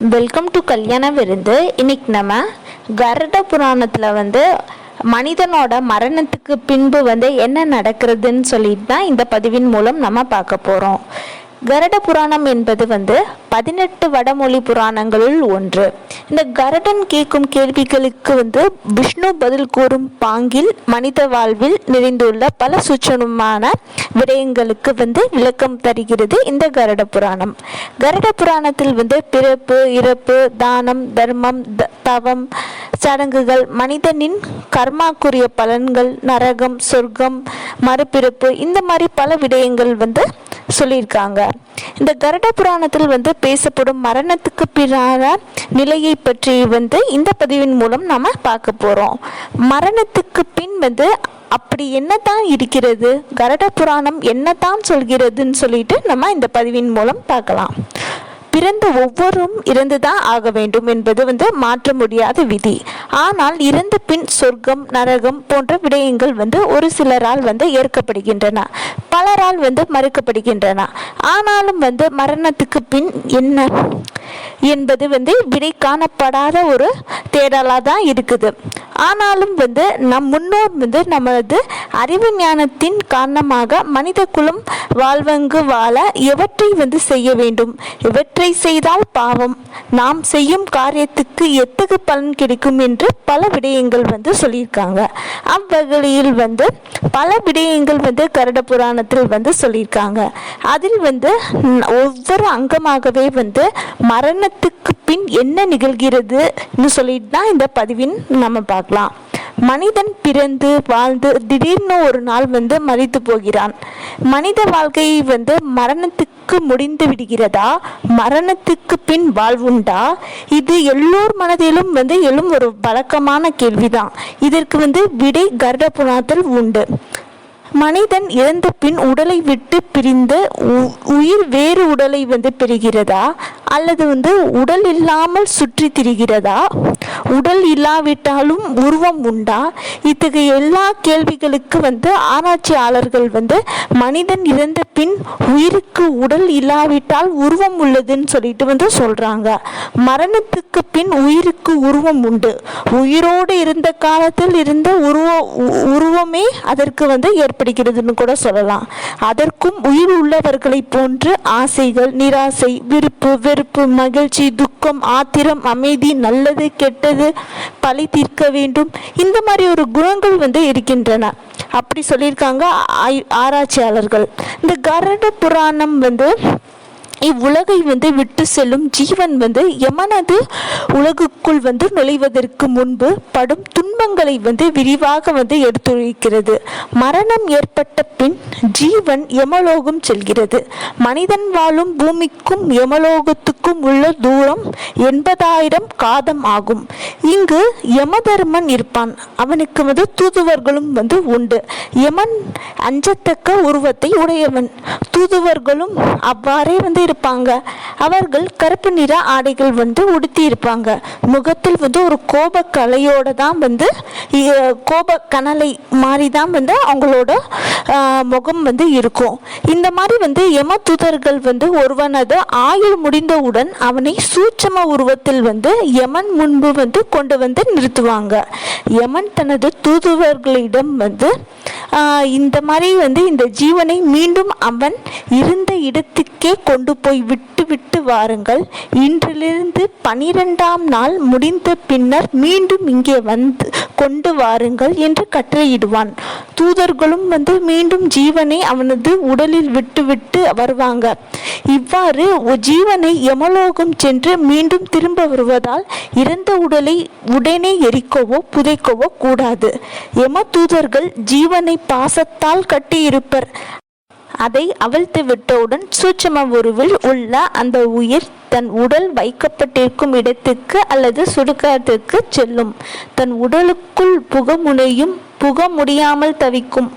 Welcome to கல்யாண விருந்து இன்னைக்கு நம்ம கருட புராணத்தில் வந்து மனிதனோட மரணத்துக்கு பின்பு வந்து என்ன நடக்கிறதுன்னு சொல்லிட்டு தான் இந்த பதிவின் மூலம் நம்ம பார்க்க போகிறோம் கருட புராணம் என்பது வந்து பதினெட்டு வடமொழி புராணங்களுள் ஒன்று. இந்த கருடன் கேட்கும் கேள்விகளுக்கு வந்து விஷ்ணு பதில் கூறும் பாங்கில் மனித வாழ்வில் நிறைந்துள்ள பல சூச்சனமான விடயங்களுக்கு வந்து விளக்கம் தருகிறது இந்த கருட புராணம். கருட புராணத்தில் வந்து பிறப்பு இறப்பு தானம் தர்மம் த- தவம் சடங்குகள் மனிதனின் கர்மாக்குரிய பலன்கள் நரகம் சொர்க்கம் மறுபிறப்பு இந்த மாதிரி பல விடயங்கள் வந்து சொல்லியிருக்காங்க. இந்த கருட புராணத்தில் வந்து பேசப்படும் மரணத்துக்கு பிறான நிலையை பற்றி வந்து இந்த பதிவின் மூலம் நாம் பார்க்க போகிறோம் மரணத்துக்கு பின் வந்து அப்படி என்னதான் இருக்கிறது? கரட புராணம் என்னதான் சொல்கிறதுன்னு சொல்லிட்டு நம்ம இந்த பதிவின் மூலம் பார்க்கலாம். பிறந்த ஒவ்வொரும் இறந்துதான் ஆக வேண்டும் என்பது வந்து மாற்ற முடியாத விதி. ஆனால் இறந்த பின் சொர்க்கம் நரகம் போன்ற விடயங்கள் வந்து ஒரு சிலரால் வந்து ஏற்கப்படுகின்றன. பலரால் வந்து மறுக்கப்படுகின்றன. ஆனாலும் வந்து மரணத்துக்கு பின் என்ன? என்பது வந்து விடை காணப்படாத ஒரு தேடலாக தான் இருக்குது. ஆனாலும் வந்து நம் முன்னோர் வந்து நமது அறிவு ஞானத்தின் காரணமாக மனித குலம் வாழ்வங்கு வாழ எவற்றை வந்து செய்ய வேண்டும்? எவற்றை செய்தால் பாவம். நாம் செய்யும் காரியத்துக்கு எத்தகு பலன் கிடைக்கும் என்று பல விடயங்கள் வந்து சொல்லியிருக்காங்க. அவ்வகையில் வந்து பல விடயங்கள் வந்து கருட புராணத்தில் வந்து சொல்லியிருக்காங்க. அதில் வந்து ஒவ்வொரு அங்கமாகவே வந்து மரணத்துக்கு பின் என்ன நிகழ்கிறதுன்னு சொல்லிட்டு தான் இந்த பதிவின் நம்ம பார்க்கலாம். மனிதன் பிறந்து வாழ்ந்து திடீர்னு ஒரு நாள் வந்து மறித்து போகிறான். மனித வாழ்க்கை வந்து மரணத்துக்கு முடிந்து விடுகிறதா? மரணத்துக்கு பின் வாழ்வுண்டா? இது எல்லோர் மனதிலும் வந்து எழும் ஒரு வழக்கமான கேள்விதான். இதற்கு வந்து விடை கருட புராணத்தில் உண்டு. மனிதன் இறந்த பின் உடலை விட்டு பிரிந்து உ- உயிர் வேறு உடலை வந்து பெறுகிறதா? அல்லது வந்து உடல் இல்லாமல் சுற்றி திரிகிறதா? உடல் இல்லாவிட்டாலும் உருவம் உண்டா? இத்தகைய எல்லா கேள்விகளுக்கு வந்து ஆராய்ச்சியாளர்கள் வந்து மனிதன் இறந்த பின் உயிருக்கு உடல் இல்லாவிட்டால் உருவம் உள்ளதுன்னு சொல்லிட்டு வந்து சொல்றாங்க. மரணத்துக்கு பின் உயிருக்கு உருவம் உண்டு. உயிரோடு இருந்த காலத்தில் இருந்த உருவ உ- உருவமே அதற்கு வந்து ஏற்படுகிறதுன்னு கூட சொல்லலாம். அதற்கும் உயிர் உள்ளவர்களைப் போன்று ஆசைகள் நிராசை விருப்பு வெறுப்பு மகிழ்ச்சி துக்கம் ஆத்திரம் அமைதி நல்லது கெட்டது பழி தீர்க்க வேண்டும். இந்த மாதிரி ஒரு குணங்கள் வந்து இருக்கின்றன. அப்படி சொல்லியிருக்காங்க ஆராய்ச்சியாளர்கள். இந்த கருட புராணம் வந்து இவ்வுலகை வந்து விட்டு செல்லும் ஜீவன் வந்து எமனது உலகுக்குள் வந்து நுழைவதற்கு முன்பு படும் துன்பங்களை வந்து விரிவாக வந்து எடுத்துரைக்கிறது. மரணம் ஏற்பட்ட பின் ஜீவன் யமலோகம் செல்கிறது. மனிதன் வாழும் பூமிக்கும் யமலோகத்துக்கும் உள்ள தூரம் எண்பதாயிரம் காதம் ஆகும். இங்கு யமதர்மன் இருப்பான். அவனுக்கு வந்து தூதுவர்களும் வந்து உண்டு. யமன் அஞ்சத்தக்க உருவத்தை உடையவன். தூதுவர்களும் அவ்வாறே வந்து இருப்பாங்க. அவர்கள் கருப்பு நிற ஆடைகள் வந்து உடுத்தி இருப்பாங்க. முகத்தில் வந்து ஒரு கோப கலையோட தான் வந்து கோப கனலை மாதிரி தான் வந்து அவங்களோட முகம் வந்து இருக்கும். இந்த மாதிரி வந்து யம தூதர்கள் வந்து ஒருவனது ஆயுள் முடிந்தவுடன் அவனை சூட்சம உருவத்தில் வந்து யமன் முன்பு வந்து கொண்டு வந்து நிறுத்துவாங்க. யமன் தனது தூதுவர்களிடம் வந்து இந்த மாதிரி வந்து இந்த ஜீவனை மீண்டும் அவன் இருந்த இடத்துக்கே கொண்டு போய் விட்டு விட்டு வாருங்கள். இன்றிலிருந்து பனிரெண்டாம் நாள் முடிந்த பின்னர் மீண்டும் இங்கே வந்து கொண்டு வாருங்கள் என்று கட்டளையிடுவான். தூதர்களும் வந்து மீண்டும் ஜீவனை அவனது உடலில் விட்டு விட்டு வருவாங்க. இவ்வாறு ஜீவனை யமலோகம் சென்று மீண்டும் திரும்ப வருவதால் இறந்த உடலை உடனே எரிக்கவோ புதைக்கவோ கூடாது. யம தூதர்கள் ஜீவனை பாசத்தால் கட்டியிருப்பர். அதை அவிழ்த்து விட்டவுடன் சூட்சம உருவில் உள்ள அந்த உயிர் தன் உடல் வைக்கப்பட்டிருக்கும் இடத்துக்கு அல்லது சுடுகாட்டுக்கு செல்லும். தன் உடலுக்குள் புக முனையும் புக முடியாமல் தவிக்கும்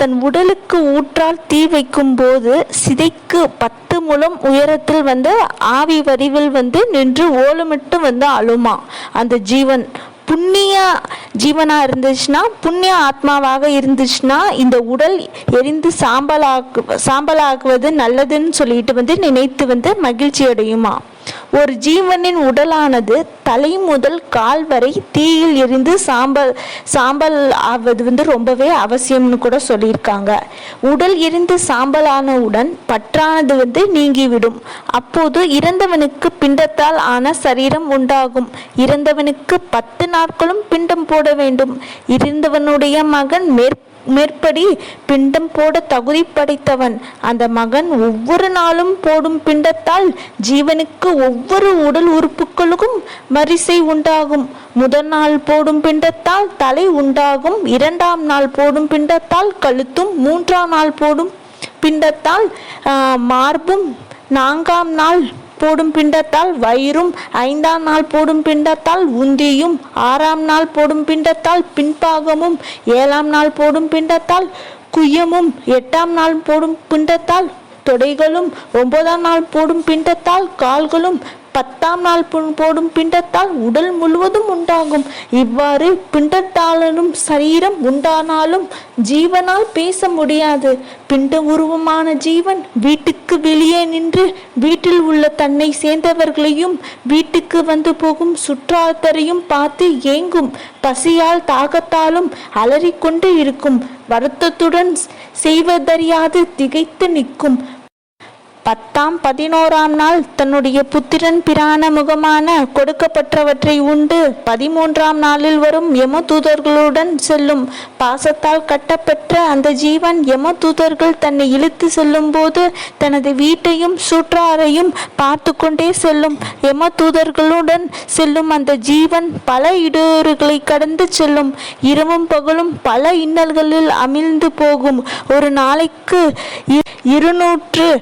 தன் உடலுக்கு ஊற்றால் தீ வைக்கும் போது சிதைக்கு பத்து முழம் உயரத்தில் வந்து ஆவி வரிவில் வந்து நின்று ஓலமிட்டு வந்து அழுமா. அந்த ஜீவன் புண்ணிய ஜீவனா இருந்துச்சுன்னா புண்ணிய ஆத்மாவாக இருந்துச்சுன்னா இந்த உடல் எரிந்து சாம்பலாக்கு சாம்பலாக்குவது நல்லதுன்னு சொல்லிட்டு வந்து நினைத்து வந்து மகிழ்ச்சி அடையுமா ஒரு ஜீவனின் உடலானது தலை முதல் கால் வரை தீயில் எரிந்து சாம்பல் சாம்பல் ஆவது வந்து ரொம்பவே அவசியம்னு கூட சொல்லியிருக்காங்க. உடல் எரிந்து சாம்பலானவுடன் பற்றானது வந்து நீங்கிவிடும். அப்போது இறந்தவனுக்கு பிண்டத்தால் ஆன சரீரம் உண்டாகும். இறந்தவனுக்கு பத்து நாட்களும் பிண்டம் போட வேண்டும். இருந்தவனுடைய மகன் மேற் மேற்படி பிண்டம் போட தகுதி படைத்தவன். அந்த மகன் ஒவ்வொரு நாளும் போடும் பிண்டத்தால் ஜீவனுக்கு ஒவ்வொரு உடல் உறுப்புகளுக்கும் வரிசை உண்டாகும். முதல் நாள் போடும் பிண்டத்தால் தலை உண்டாகும். இரண்டாம் நாள் போடும் பிண்டத்தால் கழுத்தும். மூன்றாம் நாள் போடும் பிண்டத்தால் மார்பும். நான்காம் நாள் போடும் பிண்டத்தால் வயிறும் ஐந்தாம் நாள் போடும் பிண்டத்தால் உந்தியும் ஆறாம் நாள் போடும் பிண்டத்தால் பின்பாகமும் ஏழாம் நாள் போடும் பிண்டத்தால் குய்யமும் எட்டாம் நாள் போடும் பிண்டத்தால் தொடைகளும் ஒன்பதாம் நாள் போடும் பிண்டத்தால் கால்களும் பத்தாம் நாள் போடும் பிண்டத்தால் உடல் முழுவதும் உண்டாகும். இவ்வாறு பிண்டத்தாலும் சரீரம் உண்டானாலும் ஜீவனால் பேச முடியாது. பிண்ட உருவமான ஜீவன் வீட்டுக்கு வெளியே நின்று வீட்டில் உள்ள தன்னை சேர்ந்தவர்களையும் வீட்டுக்கு வந்து போகும் சுற்றாத்தரையும் பார்த்து ஏங்கும். பசியால் தாகத்தாலும் அலறிக்கொண்டு இருக்கும். வருத்தத்துடன் செய்வதறியாது திகைத்து நிற்கும். பத்தாம் பதினோராம் நாள் தன்னுடைய புத்திரன் பிரான முகமான கொடுக்கப்பட்டவற்றை உண்டு. பதிமூன்றாம் நாளில் வரும் யமதூதர்களுடன் செல்லும். பாசத்தால் கட்டப்பெற்ற அந்த ஜீவன் யமதூதர்கள் தன்னை இழுத்து செல்லும் போது தனது வீட்டையும் சுற்றாரையும் பார்த்து கொண்டே செல்லும். யமதூதர்களுடன் செல்லும் அந்த ஜீவன் பல இடையூறுகளை கடந்து செல்லும். இரவும் பகலும் பல இன்னல்களில் அமிழ்ந்து போகும். ஒரு நாளைக்கு இ- இருநூற்று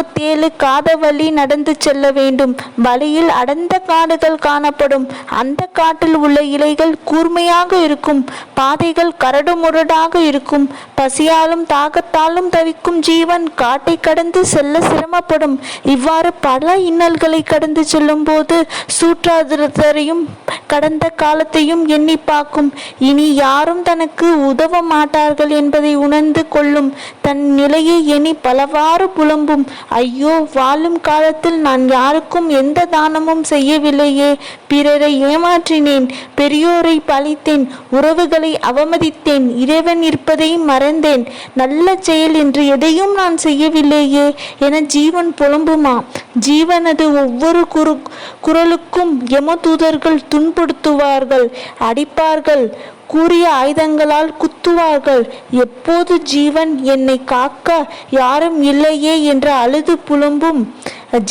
நாற்பத்தேழு காத வழி நடந்து செல்ல வேண்டும். வழியில் அடர்ந்த காடுகள் காணப்படும். அந்த காட்டில் உள்ள இலைகள் கூர்மையாக இருக்கும். பாதைகள் கரடுமுரடாக இருக்கும். பசியாலும் தாகத்தாலும் தவிக்கும் ஜீவன் காட்டை கடந்து செல்ல சிரமப்படும். இவ்வாறு பல இன்னல்களை கடந்து செல்லும் போது சூற்றாதிரத்தையும் கடந்த காலத்தையும் எண்ணி பார்க்கும். இனி யாரும் தனக்கு உதவ மாட்டார்கள் என்பதை உணர்ந்து கொள்ளும் தன் நிலையை எண்ணி பலவாறு புலம்பும். ஐயோ வாழும் காலத்தில் நான் யாருக்கும் எந்த தானமும் செய்யவில்லையே. பிறரை ஏமாற்றினேன் பெரியோரை பழித்தேன் உறவுகளை அவமதித்தேன் இறைவன் இருப்பதை மறந்தேன். நல்ல செயல் என்று எதையும் நான் செய்யவில்லையே. என ஜீவன் புலம்புமா? ஜீவனது ஒவ்வொரு குரு குரலுக்கும் யமதூதர்கள் துன்புறுத்துவார்கள். அடிப்பார்கள். கூறிய ஆயுதங்களால் குத்துவார்கள். எப்போது ஜீவன் என்னை காக்க யாரும் இல்லையே என்று அழுது புலம்பும்.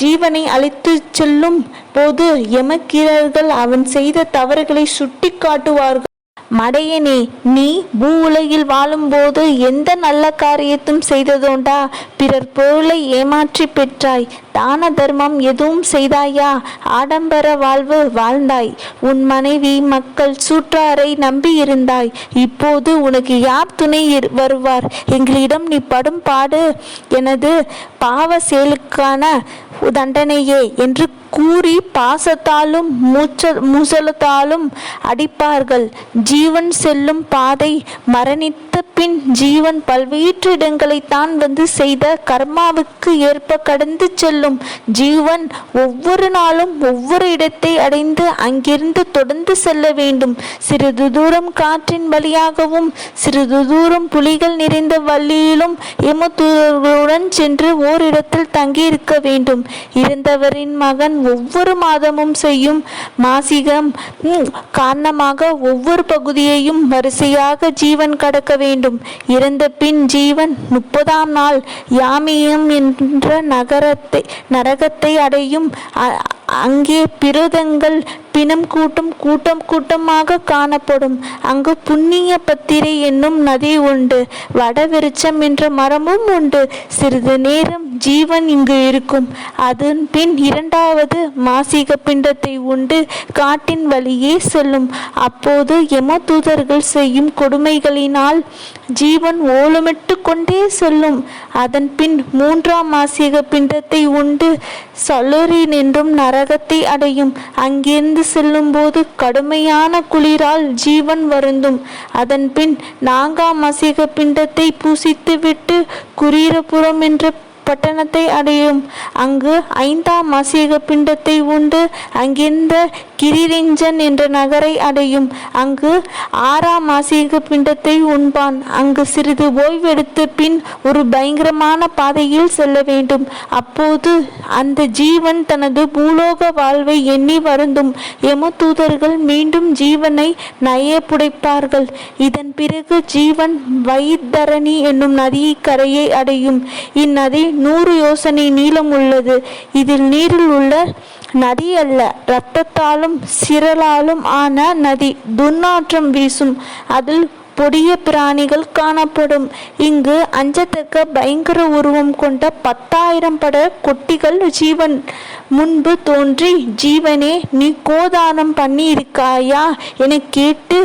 ஜீவனை அழைத்து செல்லும் போது எமக்கீரர்கள் அவன் செய்த தவறுகளை சுட்டி காட்டுவார்கள். மடையனே நீ பூ உலகில் வாழும்போது எந்த நல்ல காரியத்தும் செய்ததோண்டா? பிறர் பொருளை ஏமாற்றி பெற்றாய். தான தர்மம் எதுவும் செய்தாயா? ஆடம்பர வாழ்வு வாழ்ந்தாய். உன் மனைவி மக்கள் சூற்றாரை நம்பி இருந்தாய் இப்போது உனக்கு யார் துணை வருவார்? எங்களிடம் நீ படும் பாடு. எனது பாவ செயலுக்கான தண்டனையே என்று கூறி பாசத்தாலும் மூச்ச மூசலத்தாலும் அடிப்பார்கள். ஜீவன் செல்லும் பாதை மரணித்த பின் ஜீவன் பல்வேற்று இடங்களைத்தான் வந்து செய்த கர்மாவுக்கு ஏற்ப கடந்து செல்லும் ஜீவன் ஒவ்வொரு நாளும் ஒவ்வொரு இடத்தை அடைந்து அங்கிருந்து தொடர்ந்து செல்ல வேண்டும். சிறிது தூரம் காற்றின் வழியாகவும் சிறிது தூரம் புலிகள் நிறைந்த வழியிலும் எமதூர்களுடன் சென்று ஓரிடத்தில் தங்கியிருக்க வேண்டும். இறந்தவரின் மகன் ஒவ்வொரு மாதமும் செய்யும் மாசிகம் காரணமாக ஒவ்வொரு பகுதியையும் வரிசையாக ஜீவன் கடக்க வேண்டும். இறந்த பின் ஜீவன் முப்பதாம் நாள் யாமியம் என்ற நகரத்தை நரகத்தை அடையும் அங்கே பிரதங்கள் பிணம் கூட்டம் கூட்டம் கூட்டமாக காணப்படும். அங்கு புண்ணிய பத்திரை என்னும் நதி உண்டு. வடவிருச்சம் என்ற மரமும் உண்டு. சிறிது நேரம் ஜீவன் இங்கு இருக்கும். அதன் பின் இரண்டாவது மாசிக பிண்டத்தை உண்டு காட்டின் வழியே செல்லும். அப்போது யமதூதர்கள் செய்யும் கொடுமைகளினால் ஜீவன் ஓலமிட்டு கொண்டே செல்லும். அதன் பின் மூன்றாம் மாசிக பிண்டத்தை உண்டு சலோரின் என்றும் நரகத்தை அடையும். அங்கிருந்து செல்லும்போது கடுமையான குளிரால் ஜீவன் வருந்தும். அதன் பின் நான்காம் மாசிக பிண்டத்தை பூசித்துவிட்டு குரீரபுரம் என்ற பட்டணத்தை அடையும். அங்கு ஐந்தாம் மசீக பிண்டத்தை உண்டு. அங்கிருந்த கிரிரிஞ்சன் என்ற நகரை அடையும். அங்கு ஆறாம் மாசிக பிண்டத்தை உண்பான். அங்கு சிறிது ஓய்வெடுத்து பின் ஒரு பயங்கரமான பாதையில் செல்ல வேண்டும். அப்போது அந்த ஜீவன் தனது பூலோக வாழ்வை எண்ணி வருந்தும். எமதூதர்கள் மீண்டும் ஜீவனை நயப்புடைப்பார்கள். இதன் பிறகு ஜீவன் வைத்தரணி என்னும் நதியை கரையை அடையும். இந்நதி நூறு யோசனை நீளம் உள்ளது. இதில் நீரில் உள்ள நதி அல்ல இரத்தத்தாலும் சிரலாலும் ஆன நதி. துர்நாற்றம் வீசும் அதில் பொடிய பிராணிகள் காணப்படும். இங்கு அஞ்சத்தக்க பயங்கர உருவம் கொண்ட பத்தாயிரம் பட கொட்டிகள் ஜீவன் முன்பு தோன்றி ஜீவனே நீ கோதானம் பண்ணி இருக்காயா என கேட்டு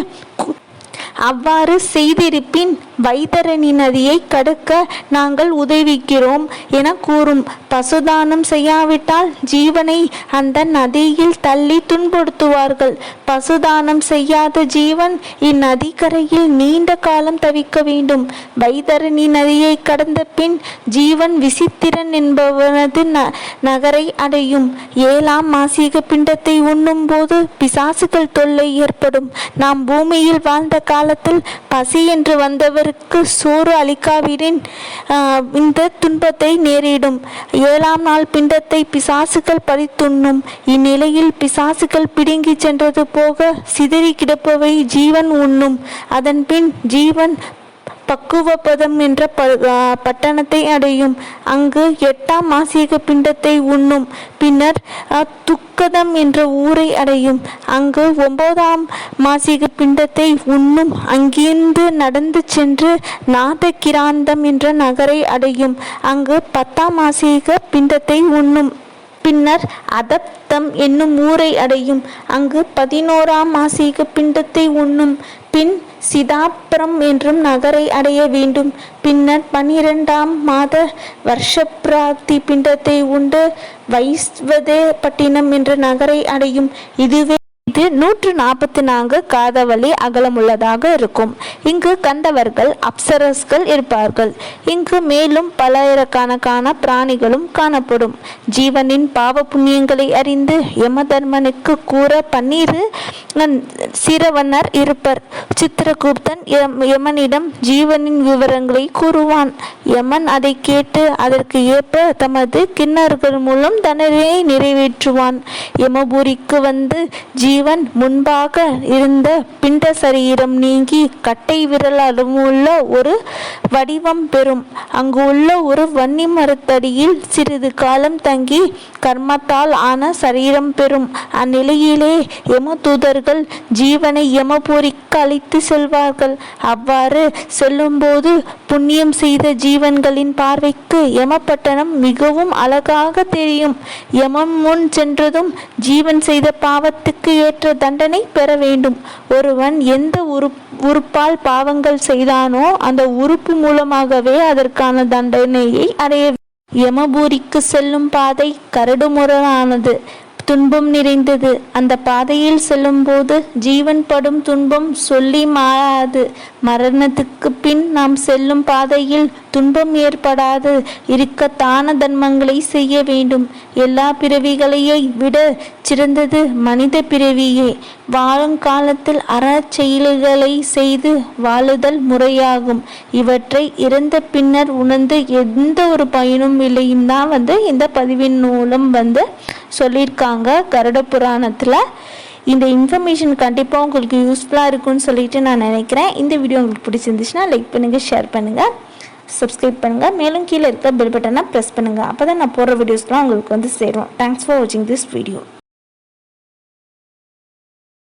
அவ்வாறு செய்திருப்பின் வைத்தரணி நதியை கடக்க நாங்கள் உதவிக்கிறோம் என கூறும். பசுதானம் செய்யாவிட்டால் ஜீவனை அந்த நதியில் தள்ளி துன்படுத்துவார்கள் பசுதானம் செய்யாத ஜீவன் இந்நதிக்கரையில் நீண்ட காலம் தவிக்க வேண்டும். வைத்தரணி நதியை கடந்த பின் ஜீவன் விசித்திரன் என்பவனது ந நகரை அடையும். ஏழாம் மாசிக பிண்டத்தை உண்ணும் போது பிசாசுகள் தொல்லை ஏற்படும். நாம் பூமியில் வாழ்ந்த காலத்தில் பசி என்று வந்தவருக்கு சோறு அளிக்காவிடின் இந்த துன்பத்தை நேரிடும். ஏழாம் நாள் பிண்டத்தை பிசாசுகள் பறித்துண்ணும். இந்நிலையில் பிசாசுகள் பிடுங்கி சென்றது போக சிதறி கிடப்பவை ஜீவன் உண்ணும். அதன்பின் ஜீவன் பக்குவபதம் என்ற பட்டணத்தை அடையும். அங்கு எட்டாம் மாசிக பிண்டத்தை உண்ணும். பின்னர் துக்கதம் என்ற ஊரை அடையும். அங்கு ஒன்பதாம் மாசிக பிண்டத்தை உண்ணும். அங்கிருந்து நடந்து சென்று நாதகிராந்தம் என்ற நகரை அடையும். அங்கு பத்தாம் மாசிக பிண்டத்தை உண்ணும். பின்னர் அதப்தம் என்னும் ஊரை அடையும். அங்கு பதினோராம் மாசிக பிண்டத்தை உண்ணும். பின் சிதாபுரம் என்றும் நகரை அடைய வேண்டும். பின்னர் பனிரெண்டாம் மாத வருஷப்பிராப்தி பிண்டத்தை உண்டு. வைஸ்வதே பட்டினம் என்ற நகரை அடையும். இதுவே இது நூற்று நாற்பத்தி நான்கு காதவழி அகலமுள்ளதாக இருக்கும். இங்கு கண்டவர்கள் அப்சரஸ்கள் இருப்பார்கள். இங்கு மேலும் பல்லாயிரக்கணக்கான பிராணிகளும் காணப்படும். ஜீவனின் பாவ புண்ணியங்களை அறிந்து யமதர்மனுக்கு கூற பன்னீர் சிரவணர் இருப்பர். சித்திரகுப்தன் யமனிடம் ஜீவனின் விவரங்களை கூறுவான். யமன் அதை கேட்டு அதற்கு ஏற்ப தமது கிண்ணர்கள் மூலம் தண்டனையை நிறைவேற்றுவான். யமபுரிக்கு வந்து இவன் முன்பாக இருந்த பிண்ட சரீரம் நீங்கி கட்டை விரல் உள்ள ஒரு வடிவம் பெறும். அங்கு உள்ள ஒரு வன்னி மரத்தடியில் சிறிது காலம் தங்கி கர்மத்தால் ஆன சரீரம் பெறும். அந்நிலையிலே யமதூதர்கள் ஜீவனை யமபூரிக்கு அழைத்து செல்வார்கள். அவ்வாறு செல்லும்போது புண்ணியம் செய்த ஜீவன்களின் பார்வைக்கு யமப்பட்டணம் மிகவும் அழகாக தெரியும். யமம் முன் சென்றதும் ஜீவன் செய்த பாவத்துக்கு ஏற்ற தண்டனை பெற வேண்டும். ஒருவன் எந்த உறு உறுப்பால் பாவங்கள் செய்தானோ அந்த உறுப்பு மூலமாகவே அதற்கான தண்டனையை அடைய யமபூரிக்கு செல்லும் பாதை கரடுமுரடானது துன்பம் நிறைந்தது. அந்த பாதையில் செல்லும்போது ஜீவன் படும் துன்பம் சொல்லி மாறாது. மரணத்துக்கு பின் நாம் செல்லும் பாதையில் துன்பம் ஏற்படாது. இருக்க தான தர்மங்களை செய்ய வேண்டும். எல்லா பிறவிகளையை விட சிறந்தது மனித பிறவியே. வாழும் காலத்தில் அறச்செயல்களை செய்து வாழுதல் முறையாகும். இவற்றை இறந்த பின்னர் உணர்ந்து எந்த ஒரு பயனும் இல்லையும் தான் வந்து இந்த பதிவின் மூலம் வந்து சொல்லியிருக்காங்க கருட புராணத்தில். இந்த இன்ஃபர்மேஷன் கண்டிப்பாக உங்களுக்கு யூஸ்ஃபுல்லாக இருக்கும்னு சொல்லிட்டு நான் நினைக்கிறேன். இந்த வீடியோ உங்களுக்கு பிடிச்சிருந்துச்சுன்னா லைக் பண்ணுங்கள் ஷேர் பண்ணுங்கள் சப்ஸ்கிரைப் பண்ணுங்கள் மேலும் கீழே இருக்க பெல் பட்டனை ப்ரெஸ் பண்ணுங்கள் அப்போ தான் நான் போடுற வீடியோஸ்லாம் உங்களுக்கு வந்து சேரும். தேங்க்ஸ் ஃபார் வாட்சிங் திஸ் வீடியோ